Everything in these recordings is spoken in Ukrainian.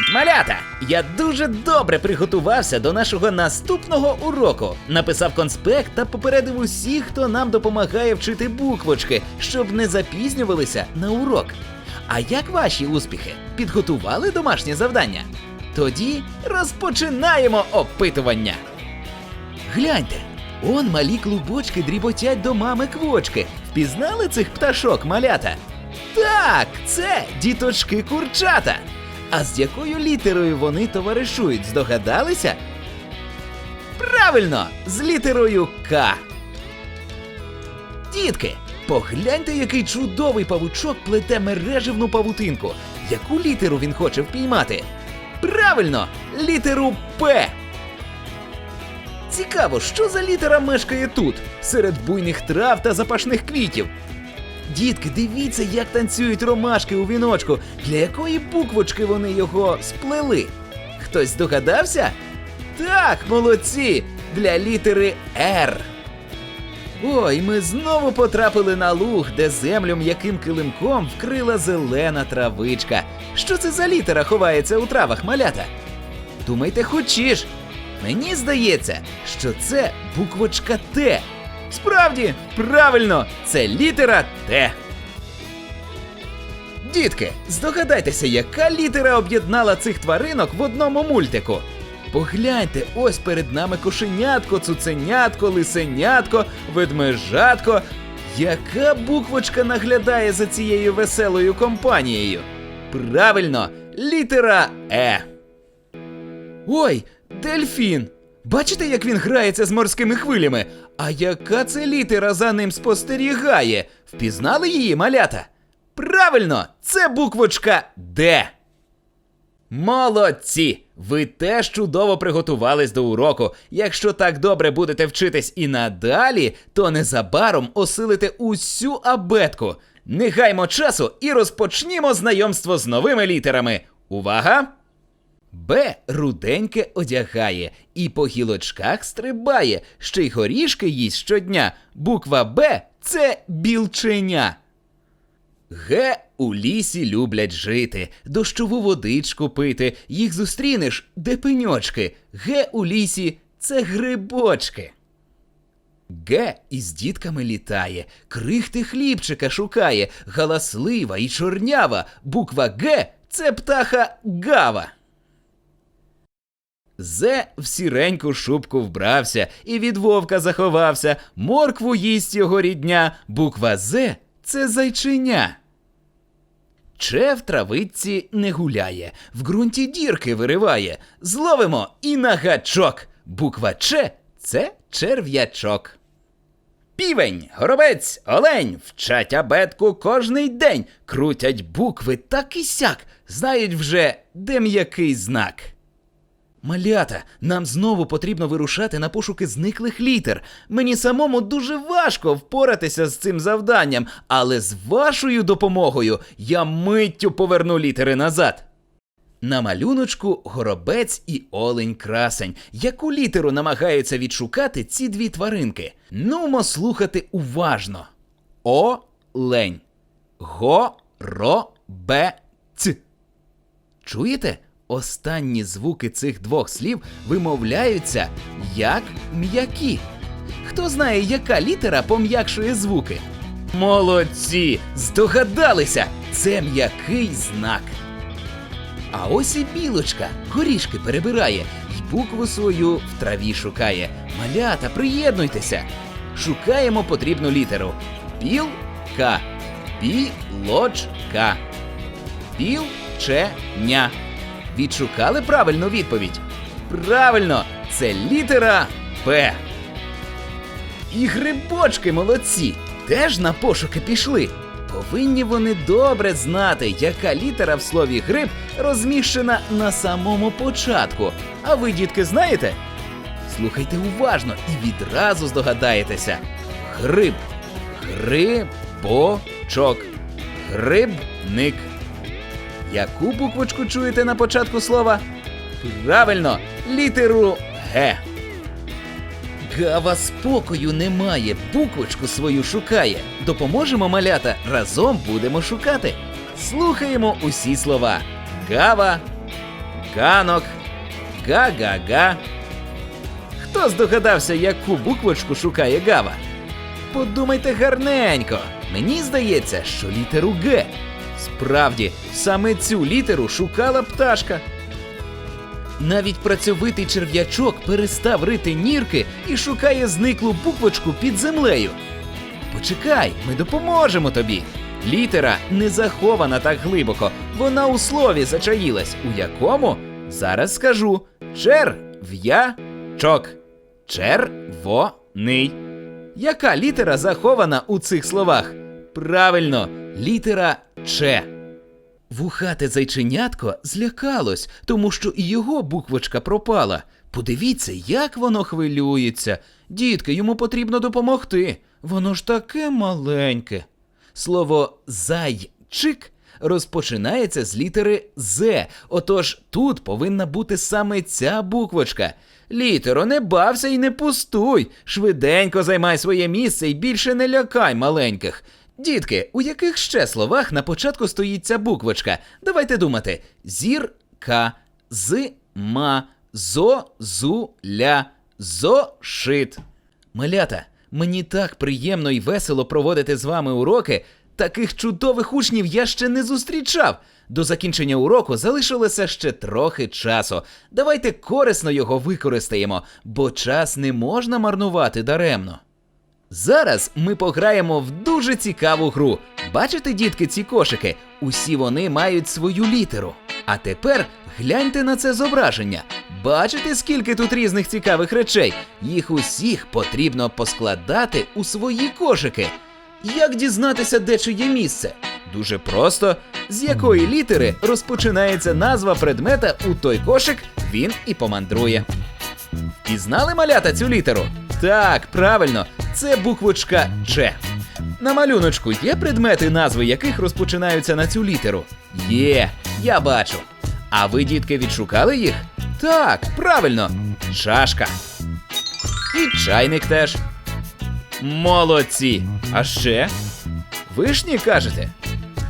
Привіт, малята! Я дуже добре приготувався до нашого наступного уроку. Написав конспект та попередив усіх, хто нам допомагає вчити буквочки, щоб не запізнювалися на урок. А як ваші успіхи? Підготували домашнє завдання? Тоді розпочинаємо опитування. Гляньте, он малі клубочки дріботять до мами квочки. Впізнали цих пташок, малята? Так, це діточки курчата. А з якою літерою вони товаришують, здогадалися? Правильно, з літерою К. Дітки, погляньте, який чудовий павучок плете мереживну павутинку. Яку літеру він хоче впіймати? Правильно, літеру П. Цікаво, що за літера мешкає тут, серед буйних трав та запашних квітів. Дітки, дивіться, як танцюють ромашки у віночку, для якої буквочки вони його сплели. Хтось здогадався? Так, молодці! Для літери Р. Ой, ми знову потрапили на луг, де землю м'яким килимком вкрила зелена травичка. Що це за літера ховається у травах, малята? Думайте хочеш. Мені здається, що це буквочка Т. Справді, правильно, це літера Т. Дітки, здогадайтеся, яка літера об'єднала цих тваринок в одному мультику. Погляньте, ось перед нами кошенятко, цуценятко, лисенятко, ведмежатко. Яка буквочка наглядає за цією веселою компанією? Правильно, літера Е. Ой, дельфін! Бачите, як він грається з морськими хвилями? А яка це літера за ним спостерігає? Впізнали її, малята? Правильно, це буквочка Д. Молодці! Ви теж чудово приготувались до уроку. Якщо так добре будете вчитись і надалі, то незабаром осилите усю абетку. Не гаймо часу і розпочнімо знайомство з новими літерами. Увага! Б руденьке одягає і по гілочках стрибає, ще й горішки їсть щодня. Буква Б це білченя. Г у лісі люблять жити, дощову водичку пити, їх зустрінеш, де пеньочки. Г у лісі це грибочки. Г із дітками літає, крихти хлібчика шукає, галаслива і чорнява. Буква Г це птаха гава. Зе в сіреньку шубку вбрався і від вовка заховався. Моркву їсть його рідня. Буква З це зайчиня. Че в травиці не гуляє, в ґрунті дірки вириває. Зловимо і на гачок. Буква Ч це черв'ячок. Півень, горобець, олень вчать абетку кожний день, крутять букви так і сяк, знають вже, де м'який знак. Малята, нам знову потрібно вирушати на пошуки зниклих літер. Мені самому дуже важко впоратися з цим завданням, але з вашою допомогою я миттю поверну літери назад. На малюночку горобець і олень красень. Яку літеру намагаються відшукати ці дві тваринки? Нумо слухати уважно. Олень. Го-ро-бе-ць. Чуєте? Останні звуки цих двох слів вимовляються як м'які. Хто знає, яка літера пом'якшує звуки? Молодці! Здогадалися! Це м'який знак. А ось і білочка горішки перебирає й букву свою в траві шукає. Малята, приєднуйтеся. Шукаємо потрібну літеру. Білка. Білочка. Білченя. Відшукали правильну відповідь? Правильно, це літера П. І грибочки молодці теж на пошуки пішли. Повинні вони добре знати, яка літера в слові гриб розміщена на самому початку. А ви, дітки, знаєте? Слухайте уважно і відразу здогадаєтеся. Гриб. Грибочок. Грибник. Яку буквочку чуєте на початку слова? Правильно, літеру Г. Гава спокою немає, буквочку свою шукає. Допоможемо малята, разом будемо шукати. Слухаємо усі слова. Гава, ганок, га-га-га. Хто здогадався, яку буквочку шукає Гава? Подумайте гарненько. Мені здається, що літеру Г. Справді, саме цю літеру шукала пташка. Навіть працьовитий черв'ячок перестав рити нірки і шукає зниклу буквочку під землею. Почекай, ми допоможемо тобі. Літера не захована так глибоко, вона у слові зачаїлась, у якому зараз скажу черв'ячок. Червоний. Яка літера захована у цих словах? Правильно, літера Ч. Вухате зайченятко злякалось, тому що і його буквочка пропала. Подивіться, як воно хвилюється. Дітки, йому потрібно допомогти. Воно ж таке маленьке. Слово зайчик розпочинається з літери З. Отож тут повинна бути саме ця буквочка. Літеро, не бався і не пустуй. Швиденько займай своє місце і більше не лякай маленьких. Дітки, у яких ще словах на початку стоїть ця буквочка? Давайте думати: зірка, зима, зо, зу, ля, зошит. Малята, мені так приємно і весело проводити з вами уроки. Таких чудових учнів я ще не зустрічав. До закінчення уроку залишилося ще трохи часу. Давайте корисно його використаємо, бо час не можна марнувати даремно. Зараз ми пограємо в дуже цікаву гру. Бачите, дітки, ці кошики? Усі вони мають свою літеру. А тепер гляньте на це зображення. Бачите, скільки тут різних цікавих речей? Їх усіх потрібно поскладати у свої кошики. Як дізнатися, де чиє місце? Дуже просто. З якої літери розпочинається назва предмета у той кошик, він і помандрує. Пізнали малята цю літеру? Так, правильно, це буквочка Ч. На малюночку є предмети, назви яких розпочинаються на цю літеру? Є, я бачу. А ви, дітки, відшукали їх? Так, правильно, чашка. І чайник теж. Молодці. А ще? Вишні кажете?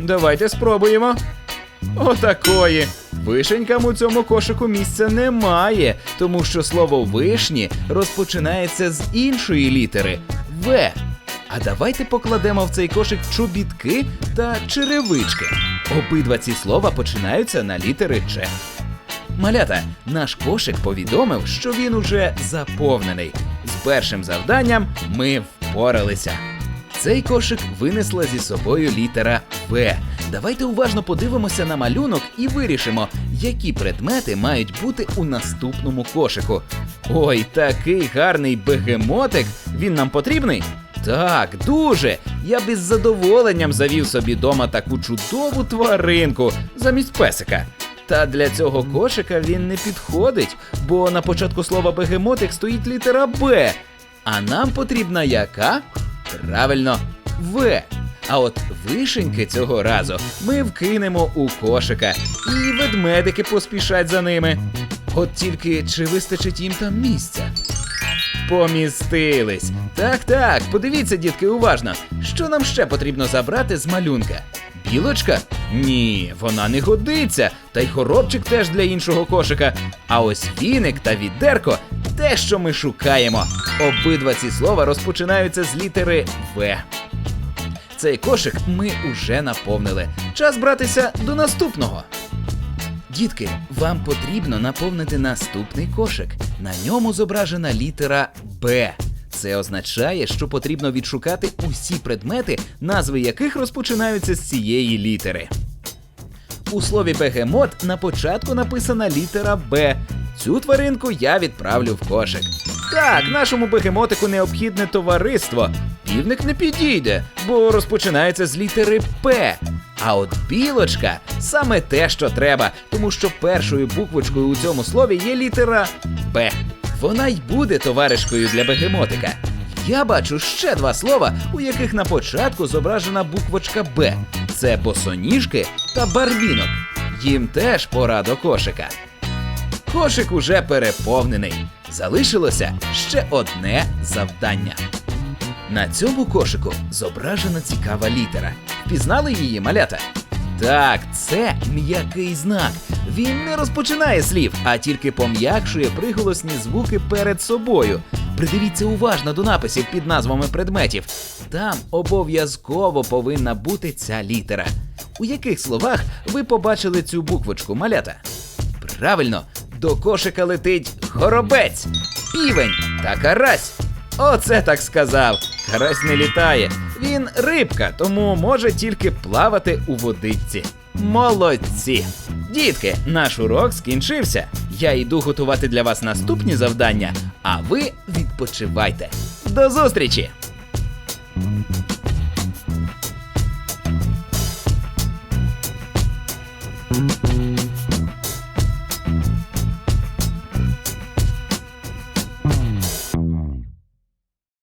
Давайте спробуємо. Отакої. Вишенькам у цьому кошику місця немає, тому що слово вишні розпочинається з іншої літери В. А давайте покладемо в цей кошик чобітки та черевички. Обидва ці слова починаються на літери Ч. Малята, наш кошик повідомив, що він уже заповнений. З першим завданням ми впоралися. Цей кошик винесла зі собою літера В. Давайте уважно подивимося на малюнок і вирішимо, які предмети мають бути у наступному кошику. Ой, такий гарний бегемотик. Він нам потрібний? Так, дуже. Я б із задоволенням завів собі дома таку чудову тваринку замість песика. Та для цього кошика він не підходить, бо на початку слова бегемотик стоїть літера Б. А нам потрібна яка? Правильно, В. А от вишеньки цього разу ми вкинемо у кошика, і ведмедики поспішать за ними. От тільки чи вистачить їм там місця? Помістились. Так, так, подивіться, дітки, уважно. Що нам ще потрібно забрати з малюнка? Білочка? Ні, вона не годиться. Та й хоробчик теж для іншого кошика. А ось віник та відерко те, що ми шукаємо. Обидва ці слова розпочинаються з літери В. Цей кошик ми уже наповнили. Час братися до наступного. Дітки, вам потрібно наповнити наступний кошик. На ньому зображена літера Б. Це означає, що потрібно відшукати усі предмети, назви яких розпочинаються з цієї літери. У слові бегемот на початку написана літера Б. Цю тваринку я відправлю в кошик. Так, нашому бегемотику необхідне товариство. Півник не підійде, бо розпочинається з літери П. А от білочка саме те, що треба, тому що першою буквочкою у цьому слові є літера Б. Вона й буде товаришкою для бегемотика. Я бачу ще два слова, у яких на початку зображена буквочка Б. Це босоніжки та барвінок. Їм теж пора до кошика. Кошик уже переповнений. Залишилося ще одне завдання. На цьому кошику зображена цікава літера. Пізнали її малята? Так, це м'який знак. Він не розпочинає слів, а тільки пом'якшує приголосні звуки перед собою. Придивіться уважно до написів під назвами предметів. Там обов'язково повинна бути ця літера. У яких словах ви побачили цю буквочку малята? Правильно, до кошика летить горобець, півень та карась. Оце так сказав. Карась не літає. Він рибка, тому може тільки плавати у водичці. Молодці! Дітки, наш урок скінчився. Я йду готувати для вас наступні завдання, а ви відпочивайте. До зустрічі!